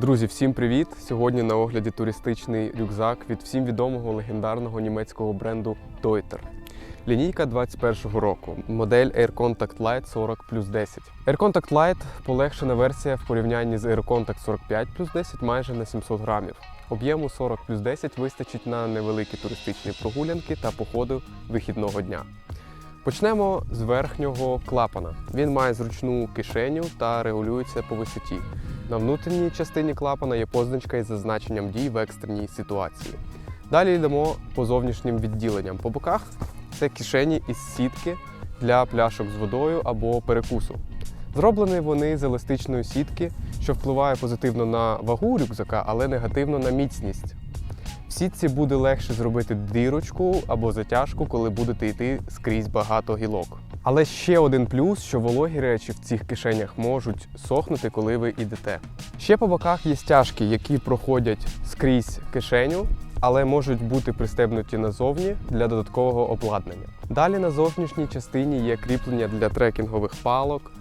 Друзі, всім привіт! Сьогодні на огляді туристичний рюкзак від всім відомого легендарного німецького бренду Deuter. Лінійка 21-го року, модель Air Contact Lite 40 плюс 10. Air Contact Lite полегшена версія в порівнянні з Air Contact 45 плюс 10 майже на 700 грамів. Об'єму 40 плюс 10 вистачить на невеликі туристичні прогулянки та походи вихідного дня. Почнемо з верхнього клапана. Він має зручну кишеню та регулюється по висоті. На внутрішній частині клапана є позначка із зазначенням дій в екстреній ситуації. Далі йдемо по зовнішнім відділенням. По боках це кишені із сітки для пляшок з водою або перекусу. Зроблені вони з еластичної сітки, що впливає позитивно на вагу рюкзака, але негативно на міцність. В сітці буде легше зробити дирочку або затяжку, коли будете йти скрізь багато гілок. Але ще один плюс, що вологі речі в цих кишенях можуть сохнути, коли ви йдете. Ще по боках є стяжки, які проходять скрізь кишеню, але можуть бути пристебнуті назовні для додаткового обладнання. Далі на зовнішній частині є кріплення для трекінгових палок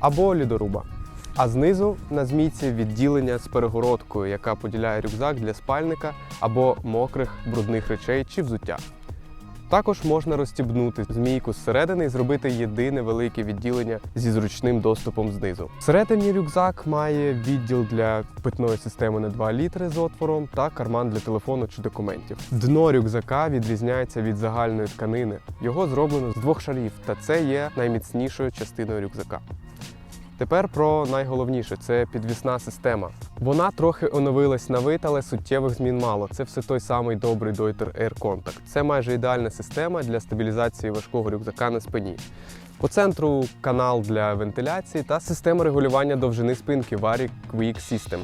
або лідоруба. А знизу на змійці відділення з перегородкою, яка поділяє рюкзак для спальника або мокрих брудних речей чи взуття. Також можна розстібнути змійку зсередини і зробити єдине велике відділення зі зручним доступом знизу. Всередині рюкзак має відділ для питної системи на 2 літри з отвором та карман для телефону чи документів. Дно рюкзака відрізняється від загальної тканини. Його зроблено з двох шарів, та це є найміцнішою частиною рюкзака. Тепер про найголовніше це підвісна система. Вона трохи оновилась на вид, але суттєвих змін мало. Це все той самий добрий Deuter Air Contact. Це майже ідеальна система для стабілізації важкого рюкзака на спині. По центру канал для вентиляції та система регулювання довжини спинки Vari Quick System.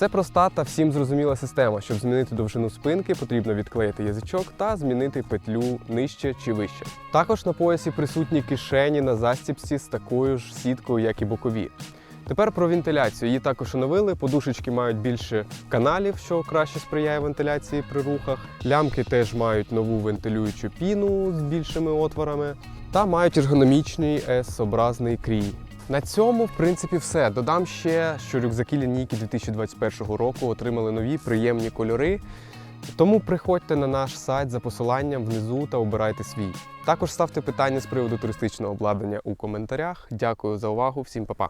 Це проста та всім зрозуміла система. Щоб змінити довжину спинки, потрібно відклеїти язичок та змінити петлю нижче чи вище. Також на поясі присутні кишені на застібці з такою ж сіткою, як і бокові. Тепер про вентиляцію. Її також оновили. Подушечки мають більше каналів, що краще сприяє вентиляції при рухах. Лямки теж мають нову вентилюючу піну з більшими отворами та мають ергономічний S-образний крій. На цьому, в принципі, все. Додам ще, що рюкзаки лінійки 2021 року отримали нові приємні кольори. Тому приходьте на наш сайт за посиланням внизу та обирайте свій. Також ставте питання з приводу туристичного обладнання у коментарях. Дякую за увагу, всім па-па!